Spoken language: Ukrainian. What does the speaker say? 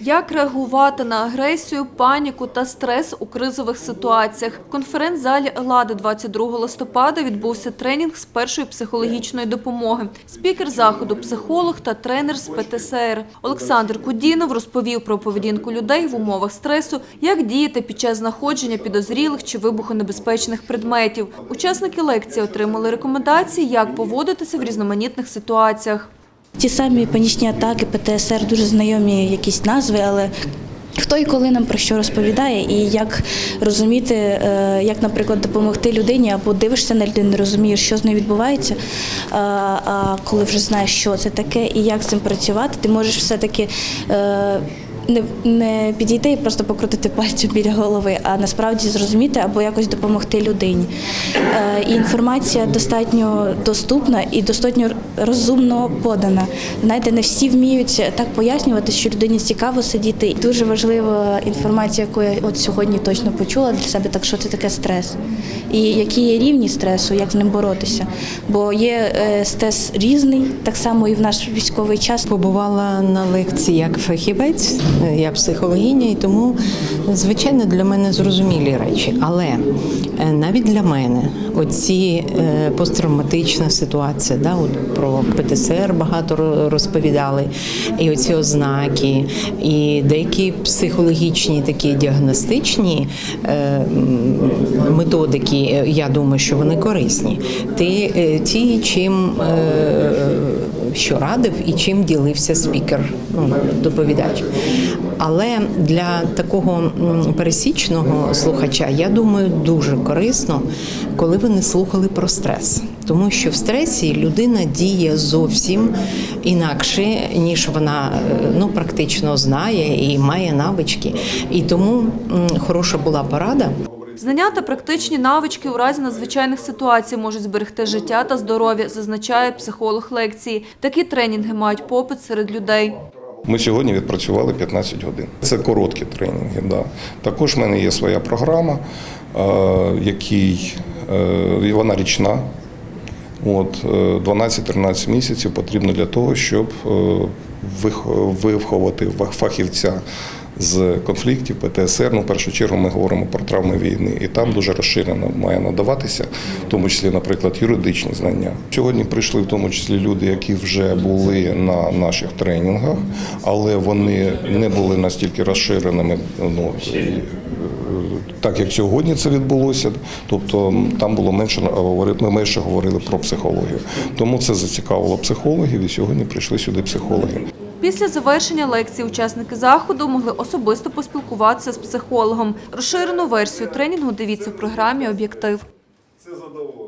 Як реагувати на агресію, паніку та стрес у кризових ситуаціях? В конференц-залі «Лади» 22 листопада відбувся тренінг з першої психологічної допомоги. Спікер заходу – психолог та тренер з ПТСР. Олександр Кудінов розповів про поведінку людей в умовах стресу, як діяти під час знаходження підозрілих чи вибухонебезпечних предметів. Учасники лекції отримали рекомендації, як поводитися в різноманітних ситуаціях. Ті самі панічні атаки, ПТСР, дуже знайомі якісь назви, але хто і коли нам про що розповідає, і як розуміти, е, як, наприклад, допомогти людині, або дивишся на людину, розумієш, що з нею відбувається. А коли вже знаєш, що це таке і як з цим працювати, ти можеш все-таки. Не, не підійти і просто покрутити пальцем біля голови, а насправді зрозуміти або якось допомогти людині. Е, і інформація достатньо доступна і достатньо розумно подана. Знаєте, не всі вміють так пояснювати, що людині цікаво сидіти. Дуже важлива інформація, яку я от сьогодні точно почула для себе, так що це таке стрес. І які є рівні стресу, як з ним боротися. Бо є е, стрес різний, так само і в наш військовий час. Побувала на лекції як фахівець, я психологиня, і тому, звичайно, для мене зрозумілі речі. Але е, навіть для мене оці е, посттравматична ситуація, да, от про ПТСР багато розповідали, і оці ознаки, і деякі психологічні такі діагностичні е, методики, я думаю, що вони корисні. Ті, чим що радив і чим ділився спікер, ну, доповідач. Але для такого пересічного слухача, я думаю, дуже корисно, коли ви не слухали про стрес. Тому що в стресі людина діє зовсім інакше, ніж вона е, ну, практично знає і має навички. І тому хороша була порада. Знання та практичні навички у разі надзвичайних ситуацій можуть зберегти життя та здоров'я, зазначає психолог лекції. Такі тренінги мають попит серед людей. Ми сьогодні відпрацювали 15 годин. Це короткі тренінги. Да. Також в мене є своя програма, е, який, е, вона річна. От, е, 12-13 місяців потрібно для того, щоб е, вих- виховати фахівця з конфліктів, ПТСР. Ну, в першу чергу ми говоримо про травми війни, і там дуже розширено має надаватися, в тому числі, наприклад, юридичні знання. Сьогодні прийшли в тому числі люди, які вже були на наших тренінгах, але вони не були настільки розширеними. Ну, е, так як сьогодні це відбулося, тобто там було менше ми менше говорили про психологію. Тому це зацікавило психологів, і сьогодні прийшли сюди психологи. Після завершення лекції учасники заходу могли особисто поспілкуватися з психологом. Розширену версію тренінгу дивіться в програмі Об'єктив. Це задоволення.